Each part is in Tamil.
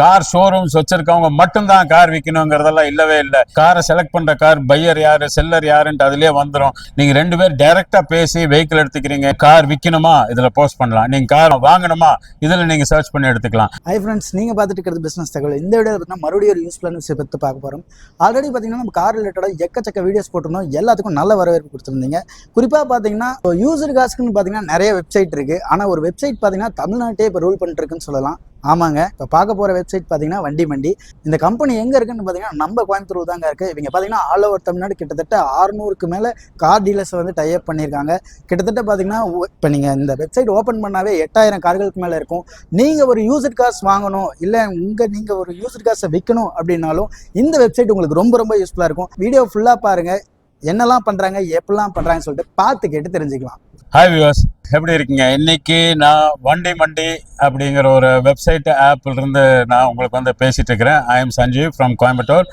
கார் ஷோரூம்ஸ் வச்சிருக்கவங்க மட்டும்தான் கார் விற்கணுங்கிறதெல்லாம் இல்லவே இல்லை. காரை செலக்ட் பண்ற கார் பையர் யாரு செல்லர் யாருன்ட்டு அதுலயே வந்துடும் நீங்க ரெண்டு பேர் டைரக்டா பேசி வெஹிக்கிள் எடுத்துக்கிறீங்க. கார் விற்கணுமா இதுல போஸ்ட் பண்ணலாம். நீங்க கார் வாங்கணுமா? இதுல நீங்க சர்ச் பண்ணி எடுத்துக்கலாம். ஹை ஃப்ரெண்ட்ஸ் நீங்கள் பார்த்துட்டு இருக்கிறது பிஸ்னஸ் தகவல். இந்த வீடியோ பார்த்தீங்கன்னா மறுபடியும் ஒரு யூஸ்ஃபுல்லான விஷயம் பற்றி பார்க்க போகிறோம் ஆல்ரெடி பார்த்தீங்கன்னா நம்ம கார் ரிலேட்டடாக எக்கச்சக்க வீடியோஸ் போட்டிருந்தோம். எல்லாத்துக்கும் நல்ல வரவேற்பு கொடுத்துருந்தீங்க. குறிப்பாக பார்த்தீங்கன்னா யூசர் காசுக்குன்னு பார்த்தீங்கன்னா நிறைய வெப்சைட் இருக்குது ஆனால் ஒரு வெப்சைட் பார்த்தீங்கன்னா தமிழ்நாட்டே இப்போ ரூல் பண்ணிட்டு இருக்குன்னு சொல்லலாம். ஆமாங்க. இப்போ பார்க்க போகிற வெப்சைட் பார்த்தீங்கன்னா வண்டி மண்டி. இந்த கம்பெனி எங்கே இருக்குன்னு பார்த்தீங்கன்னா நம்ம கோயம்புத்தூர் தாங்க இருக்குது இவங்க பார்த்தீங்கன்னா ஆல் ஓவர் தமிழ்நாடு கிட்டத்தட்ட ஆறுநூறுக்கு மேலே கார் டீலர்ஸ் வந்து டைப் பண்ணியிருக்காங்க. கிட்டத்தட்ட பார்த்தீங்கன்னா இப்போ நீங்கள் இந்த வெப்சைட் ஓப்பன் பண்ணாவே எட்டாயிரம் கார்களுக்கு மேலே இருக்கும். நீங்கள் ஒரு யூஸ்ட் கார்ஸ் வாங்கணும் இல்லை உங்கள் நீங்கள் ஒரு யூஸ்ட் காசை விற்கணும் அப்படின்னாலும் இந்த வெப்சைட் உங்களுக்கு ரொம்ப ரொம்ப யூஸ்ஃபுல்லாக இருக்கும். வீடியோ ஃபுல்லாக பாருங்கள் என்னெல்லாம் பண்ணுறாங்க எப்படிலாம் பண்ணுறாங்கன்னு சொல்லிட்டு பார்த்து கேட்டு தெரிஞ்சுக்கலாம். ஹாய் வியூவர்ஸ் எப்படி இருக்கீங்க? இன்னைக்கு நான் வண்டி மண்டி அப்படிங்கிற ஒரு வெப்சைட் ஆப்ல இருந்து நான் உங்களுக்கு வந்து பேசிட்டு இருக்கிறேன். I am Sanjeev from Coimbatore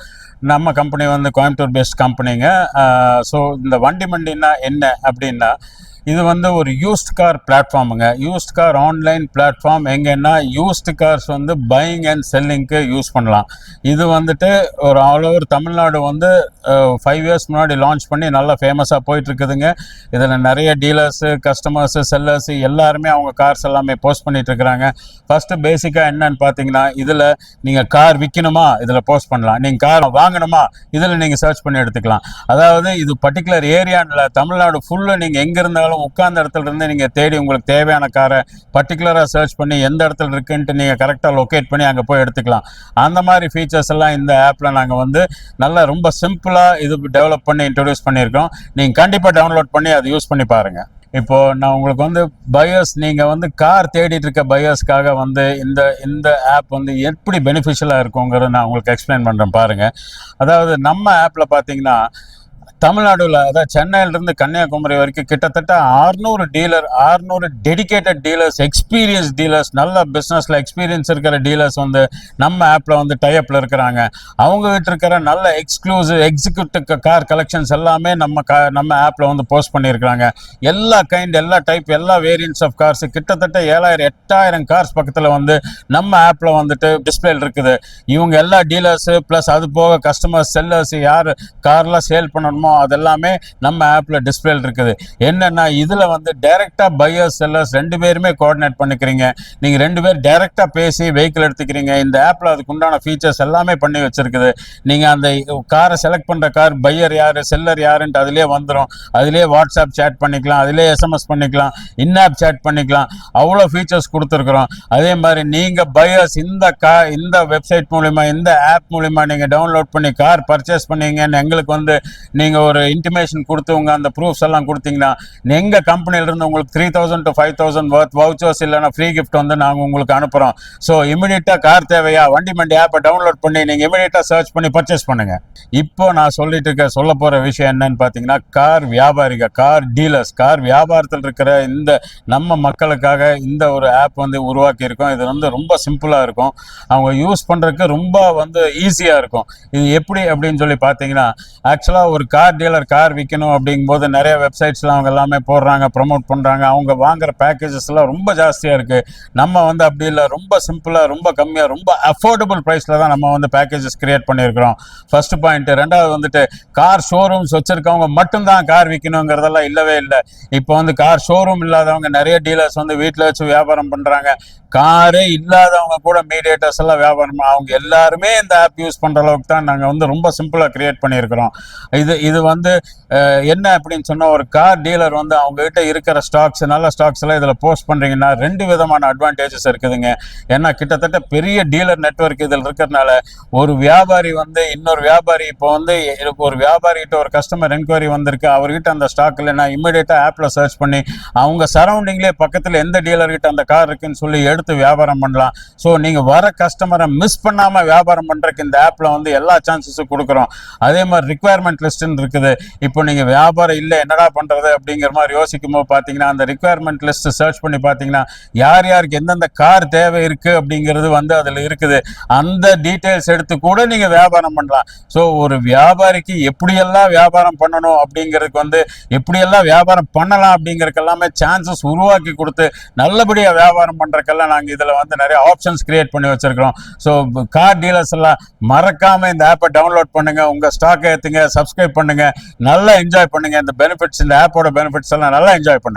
நம்ம கம்பெனி வந்து கோயம்புத்தூர் பேஸ்ட் கம்பெனிங்க ஸோ இந்த வண்டி மண்டின்னா என்ன அப்படின்னா இது வந்து ஒரு யூஸ்ட் கார் பிளாட்ஃபார்முங்க யூஸ்ட் கார் ஆன்லைன் பிளாட்ஃபார்ம் எங்கன்னா யூஸ்ட் கார்ஸ் வந்து பையிங் அண்ட் செல்லிங்க்கு யூஸ் பண்ணலாம். இது வந்துட்டு ஒரு ஆல் ஓவர் தமிழ்நாடு வந்து ஃபைவ் இயர்ஸ் முன்னாடி லான்ச் பண்ணி நல்லா ஃபேமஸாக போயிட்டுருக்குதுங்க. இதில் நிறைய டீலர்ஸு கஸ்டமர்ஸு செல்லர்ஸு எல்லாருமே அவங்க கார்ஸ் எல்லாமே போஸ்ட் பண்ணிகிட்ருக்குறாங்க ஃபஸ்ட்டு பேசிக்காக என்னன்னு பார்த்தீங்கன்னா இதில் நீங்கள் கார் விற்கணுமா இதில் போஸ்ட் பண்ணலாம். நீங்கள் கார் வாங்கணுமா? இதில் நீங்கள் சர்ச் பண்ணி எடுத்துக்கலாம். அதாவது இது பர்டிகுலர் ஏரியாவில் தமிழ்நாடு ஃபுல்லு நீங்கள் எங்கே இருந்தாலும் உட்கார்ந்த இடத்துல இருந்து நீங்கள் தேடி உங்களுக்கு தேவையான காரை பர்டிகுலராக சர்ச் பண்ணி எந்த இடத்துல இருக்குன்ட்டு நீங்கள் கரெக்டாக லொக்கேட் பண்ணி அங்கே போய் எடுத்துக்கலாம். அந்த மாதிரி ஃபீச்சர்ஸ் எல்லாம் இந்த ஆப்பில் நாங்கள் வந்து நல்லா ரொம்ப சிம்பிளாக இது டெவலப் பண்ணி இன்ட்ரடியூஸ் பண்ணியிருக்கோம். நீங்கள் கண்டிப்பாக டவுன்லோட் பண்ணி அதை யூஸ் பண்ணி பாருங்கள் இப்போ நான் உங்களுக்கு வந்து பையர்ஸ் நீங்கள் வந்து கார் தேடிட்டு இருக்க பயர்ஸ்க்காக வந்து இந்த இந்த ஆப் வந்து எப்படி பெனிஃபிஷியலாக இருக்குங்கிறத நான் உங்களுக்கு எக்ஸ்பிளைன் பண்ணுறேன் பாருங்கள் அதாவது நம்ம ஆப்பில் பார்த்தீங்கன்னா தமிழ்நாடுல அதாவது சென்னையிலிருந்து கன்னியாகுமரி வரைக்கும் கிட்டத்தட்ட 600 dealer 600 dedicated dealers experience dealers நல்ல பிஸ்னஸில் எக்ஸ்பீரியன்ஸ் இருக்கிற டீலர்ஸ் வந்து நம்ம ஆப்பில் வந்து டைப்பில் இருக்கிறாங்க. அவங்க கிட்ட இருக்கிற நல்ல எக்ஸ்க்ளூசிவ் எக்ஸிக்யூட்டிவ் கார் கலெக்ஷன்ஸ் எல்லாமே நம்ம கா நம்ம ஆப்பில் வந்து போஸ்ட் பண்ணியிருக்கிறாங்க. எல்லா கைண்ட் எல்லா டைப் எல்லா வேரியன்ஸ் ஆஃப் கார்ஸ் கிட்டத்தட்ட ஏழாயிரம் எட்டாயிரம் கார்ஸ் பக்கத்தில் வந்து நம்ம ஆப்பில் வந்துட்டு டிஸ்பிளேல் இருக்குது. இவங்க எல்லா டீலர்ஸு ப்ளஸ் அது போக கஸ்டமர்ஸ் செல்லர்ஸ் யார் கார்லாம் சேல் பண்ணணுமோ அதெல்லாமே நம்ம ஆப்பில் டிஸ்பிளேல இருக்குது. என்னென்னா இதில் வந்து டைரெக்டாக பையர்ஸ் செல்லர்ஸ் ரெண்டு பேருமே கோஆர்டினேட் பண்ணிக்கிறீங்க. நீங்கள் ரெண்டு பேர் டைரெக்டாக பேசி வெஹிக்கிள் எடுத்துக்கிறீங்க. இந்த ஆப்பில் அதுக்கு உண்டான ஃபீச்சர்ஸ் எல்லாமே பண்ணி வச்சிருக்குது. நீங்கள் அந்த காரை செலக்ட் பண்ணுற கார் பையர் யார் செல்லர் யாருன்ட்டு அதுலேயே வந்துடும் அதுலேயே வாட்ஸ்அப் சேட் பண்ணிக்கலாம். அதுலேயே எஸ்எம்எஸ் பண்ணிக்கலாம். இன்ஆப் சேட் பண்ணிக்கலாம். அவ்வளோ ஃபீச்சர்ஸ் கொடுத்துருக்குறோம். அதே மாதிரி நீங்கள் பையர்ஸ் இந்த கா இந்த வெப்சைட் மூலிமா இந்த ஆப் மூலிமா நீங்கள் டவுன்லோட் பண்ணி கார் பர்ச்சேஸ் பண்ணீங்கன்னு எங்களுக்கு வந்து நீங்கள் ஒரு இன்டிமேஷன் கொடுத்து உங்கள் அந்த ப்ரூஃப்ஸ் எல்லாம் கொடுத்தீங்கன்னா எங்கள் கம்பெனிலேருந்து உங்களுக்கு three thousand to five thousand worth vouchers இல்லைன்னா ஃப்ரீ கிஃப்ட் வந்து நாங்கள் உங்களுக்கு அனுப்புகிறோம் ஸோ இமிடியட்டாக கார் தேவையா? வண்டி மண்டி ஆப்பை டவுன்லோட் பண்ணி நீங்கள் இமீடியட்டாக சர்ச் பண்ணி பர்ச்சேஸ் பண்ணுங்கள் இப்போ நான் சொல்லிட்டு இருக்க சொல்ல போகிற விஷயம் என்னன்னு பார்த்தீங்கன்னா கார் வியாபாரிகள் கார் டீலர்ஸ் கார் வியாபாரத்தில் இருக்கிற இந்த நம்ம மக்களுக்காக இந்த ஒரு ஆப் வந்து உருவாக்கி இருக்கோம். இது வந்து ரொம்ப சிம்பிளாக இருக்கும். அவங்க யூஸ் பண்ணுறதுக்கு ரொம்ப வந்து ஈஸியாக இருக்கும். இது எப்படி அப்படின்னு சொல்லி பார்த்தீங்கன்னா ஆக்சுவலாக ஒரு கார் கார் டீலர் கார் விற்கணும் அப்படிங்கும்போது நிறைய வெப்சைட்ஸில் அவங்க எல்லாமே போடுறாங்க ப்ரொமோட் பண்ணுறாங்க அவங்க வாங்குற பேக்கேஜஸ் எல்லாம் ரொம்ப ஜாஸ்தியாக இருக்குது நம்ம வந்து அப்படி இல்லை. ரொம்ப சிம்பிளாக ரொம்ப கம்மியாக ரொம்ப அஃபோர்டபுள் ப்ரைஸில் தான் நம்ம வந்து பேக்கேஜஸ் கிரியேட் பண்ணியிருக்கிறோம். ஃபர்ஸ்ட் பாயிண்ட்டு ரெண்டாவது வந்துட்டு கார் ஷோரூம்ஸ் வச்சுருக்கவங்க மட்டும்தான் கார் விற்கணுங்கிறதெல்லாம் இல்லவே இல்லை. இப்போ வந்து கார் ஷோரூம் இல்லாதவங்க நிறைய டீலர்ஸ் வந்து வீட்டில் வச்சு வியாபாரம் பண்ணுறாங்க காரே இல்லாதவங்க கூட மீடியேட்டர்ஸ் எல்லாம் வியாபாரம் அவங்க எல்லாருமே இந்த ஆப் யூஸ் பண்ணுற அளவுக்கு தான் நாங்கள் வந்து ரொம்ப சிம்பிளாக கிரியேட் பண்ணியிருக்கிறோம். இது இது வந்து என்ன அப்படின்னு சொன்னால் ஒரு கார் டீலர் வந்து அவங்க கிட்ட இருக்கிற ஸ்டாக்ஸ் நல்ல ஸ்டாக்ஸ் எல்லாம் இதில் போஸ்ட் பண்ணுறீங்கன்னா ரெண்டு விதமான அட்வான்டேஜஸ் இருக்குதுங்க. ஏன்னா கிட்டத்தட்ட பெரிய டீலர் நெட்வொர்க் இதில் இருக்கிறதுனால ஒரு வியாபாரி வந்து இன்னொரு வியாபாரி இப்போ வந்து ஒரு வியாபாரிகிட்ட ஒரு கஸ்டமர் என்கொயரி வந்திருக்கு. அவர்கிட்ட அந்த ஸ்டாக் இல்லைன்னா இம்மிடியேட்டாக ஆப்பில் சர்ச் பண்ணி அவங்க சரௌண்டிங்லேயே பக்கத்தில் எந்த டீலர்கிட்ட அந்த கார் இருக்குன்னு சொல்லி எடுத்து வியாபாரம் பண்ணலாம். ஸோ நீங்கள் வர கஸ்டமரை மிஸ் பண்ணாமல் வியாபாரம் பண்ணுறதுக்கு இந்த ஆப்பில் வந்து எல்லா சான்சஸும் கொடுக்குறோம். அதே மாதிரி ரிக்குவயர்மெண்ட் லிஸ்ட்டுன்னு இருக்குது. இப்போ நீங்கள் வியாபாரம் இல்லை என்னடா பண்ணுறது அப்படிங்கிற மாதிரி யோசிக்கும் போது பார்த்தீங்கன்னா அந்த ரிக்குவயர்மெண்ட் லிஸ்ட்டு சர்ச் பண்ணி பார்த்தீங்கன்னா யார் யாருக்கு எந்தெந்த கார் தேவை இருக்குது அப்படிங்கிறது வந்து அதில் இருக்குது. அந்த டீட்டெயில்ஸ் எடுத்து கூட நீங்கள் வியாபாரம் பண்ணலாம். ஸோ ஒரு வியாபாரிக்கு எப்படியெல்லாம் வியாபாரம் பண்ணணும் அப்படிங்கிறதுக்கு வந்து எப்படியெல்லாம் வியாபாரம் பண்ணலாம் அப்படிங்கிறதுக்கு எல்லாமே சான்சஸ் உருவாக்கி கொடுத்து நல்லபடியாக வியாபாரம் பண்ணுறக்கெல்லாம் நாங்கள் இதில் வந்து நிறைய ஆப்ஷன்ஸ் கிரியேட் பண்ணி வச்சுருக்கிறோம். ஸோ கார் டீலர்ஸ் எல்லாம் மறக்காமல் இந்த ஆப்பை டவுன்லோட் பண்ணுங்கள் உங்கள் ஸ்டாக் ஏற்றுங்க சப்ஸ்கிரைப் பண்ணுங்கள் நல்லா என்ஜாய் பண்ணுங்க. இந்த பெனிஃபிட்ஸ் இந்த ஆப்போட பெனிஃபிட்ஸ் எல்லாம் நல்லா என்ஜாய் பண்ணுங்க.